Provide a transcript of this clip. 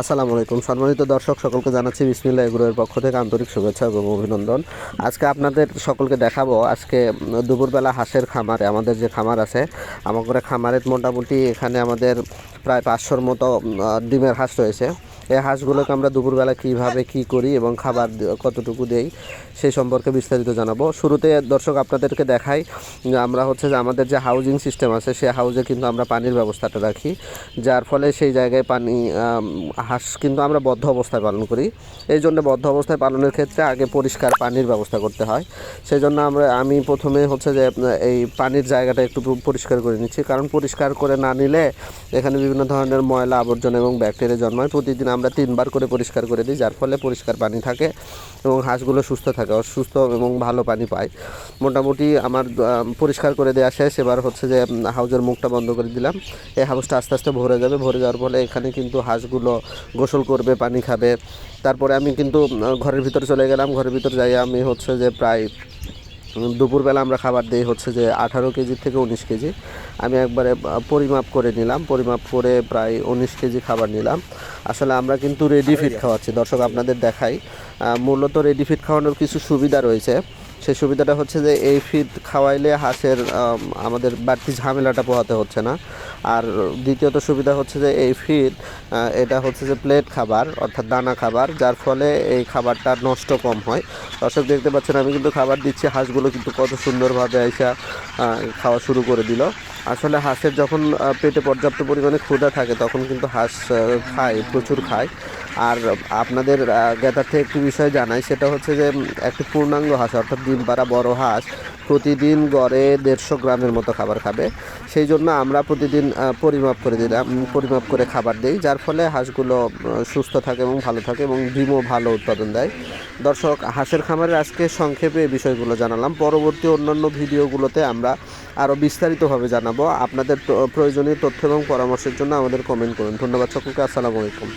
আসসালামু আলাইকুম। সম্মানিত দর্শক, সকলকে জানাচ্ছি বিসমিল্লা এগুলোর পক্ষ থেকে আন্তরিক শুভেচ্ছা এবং অভিনন্দন। আজকে আপনাদের সকলকে দেখাবো, আজকে দুপুরবেলা হাঁসের খামারে, আমাদের যে খামার আছে, আমাদের খামারের মোটামুটি এখানে আমাদের প্রায় পাঁচশোর মতো ডিমের হাঁস রয়েছে। এই হাঁসগুলোকে আমরা দুপুরবেলা কীভাবে কি করি এবং খাবার কতটুকু দেই, সেই সম্পর্কে বিস্তারিত জানাব। শুরুতে দর্শক আপনাদেরকে দেখাই, আমরা হচ্ছে যে আমাদের যে হাউজিং সিস্টেম আছে সেই হাউজে কিন্তু আমরা পানির ব্যবস্থাটা রাখি, যার ফলে সেই জায়গায় পানি হাঁস কিন্তু আমরা বদ্ধ অবস্থায় পালন করি। এই জন্য বদ্ধ অবস্থায় পালনের ক্ষেত্রে আগে পরিষ্কার পানির ব্যবস্থা করতে হয়। সেই জন্য আমরা, আমি প্রথমে হচ্ছে যে, এই পানির জায়গাটা একটু পরিষ্কার করে নিচ্ছি। কারণ পরিষ্কার করে না নিলে এখানে বিভিন্ন ধরনের ময়লা আবর্জনা এবং ব্যাকটেরিয়া জন্মায়। প্রতিদিন আমরা তিনবার করে পরিষ্কার করে দিই, যার ফলে পরিষ্কার পানি থাকে এবং হাঁসগুলো সুস্থ থাকে অসুস্থ এবং ভালো পানি পায়। মোটামুটি আমার পরিষ্কার করে দেওয়া শেষ। এবার হচ্ছে যে হাউজের মুখটা বন্ধ করে দিলাম। এই হাউসটা আস্তে আস্তে ভরে যাবে। ভরে যাওয়ার ফলে এখানে কিন্তু হাঁসগুলো গোসল করবে, পানি খাবে। তারপরে আমি কিন্তু ঘরের ভিতরে চলে গেলাম। ঘরের ভিতরে যাই আমি হচ্ছে যে প্রায় দুপুরবেলা আমরা খাবার দিই হচ্ছে যে আঠারো কেজি থেকে উনিশ কেজি। আমি একবারে পরিমাপ করে নিলাম পরিমাপ করে প্রায় উনিশ কেজি খাবার নিলাম। আসলে আমরা কিন্তু রেডি ফিট খাওয়াচ্ছি দর্শক আপনাদের দেখাই। মূলত রেডি ফিট খাওয়ানোর কিছু সুবিধা রয়েছে। সেই সুবিধাটা হচ্ছে যে এই ফিড খাওয়াইলে হাঁসের আমাদের বাড়তি ঝামেলাটা পোহাতে হচ্ছে না। আর দ্বিতীয়ত সুবিধা হচ্ছে যে এই ফিড এটা হচ্ছে যে প্লেট খাবার, অর্থাৎ দানা খাবার, যার ফলে এই খাবারটা নষ্ট কম হয়। দর্শক দেখতে পাচ্ছেন, আমি কিন্তু খাবার দিচ্ছি, হাঁসগুলো কিন্তু কত সুন্দরভাবে এসে খাওয়া শুরু করে দিল। আসলে হাঁসের যখন পেটে পর্যাপ্ত পরিমাণে ক্ষুধা থাকে, তখন কিন্তু হাঁস খায়, প্রচুর খায়। আর আপনাদের জ্ঞাতার্থে একটি বিষয় জানাই, সেটা হচ্ছে যে একটি পূর্ণাঙ্গ হাঁস, অর্থাৎ ডিম পাড়া বড় হাঁস প্রতিদিন গড়ে দেড়শো গ্রামের মতো খাবার খাবে। সেই জন্য আমরা প্রতিদিন পরিমাপ করে দিলাম, পরিমাপ করে খাবার দিই, যার ফলে হাঁসগুলো সুস্থ থাকে এবং ভালো থাকে এবং ডিমও ভালো উৎপাদন দেয়। দর্শক, হাঁসের খামারের আজকে সংক্ষেপে এই বিষয়গুলো জানালাম। পরবর্তী অন্যান্য ভিডিওগুলোতে আমরা আরও বিস্তারিতভাবে জানাব। আপনাদের প্রয়োজনীয় তথ্য এবং পরামর্শের জন্য আমাদের কমেন্ট করুন। ধন্যবাদ সকলকে, আসসালামু আলাইকুম।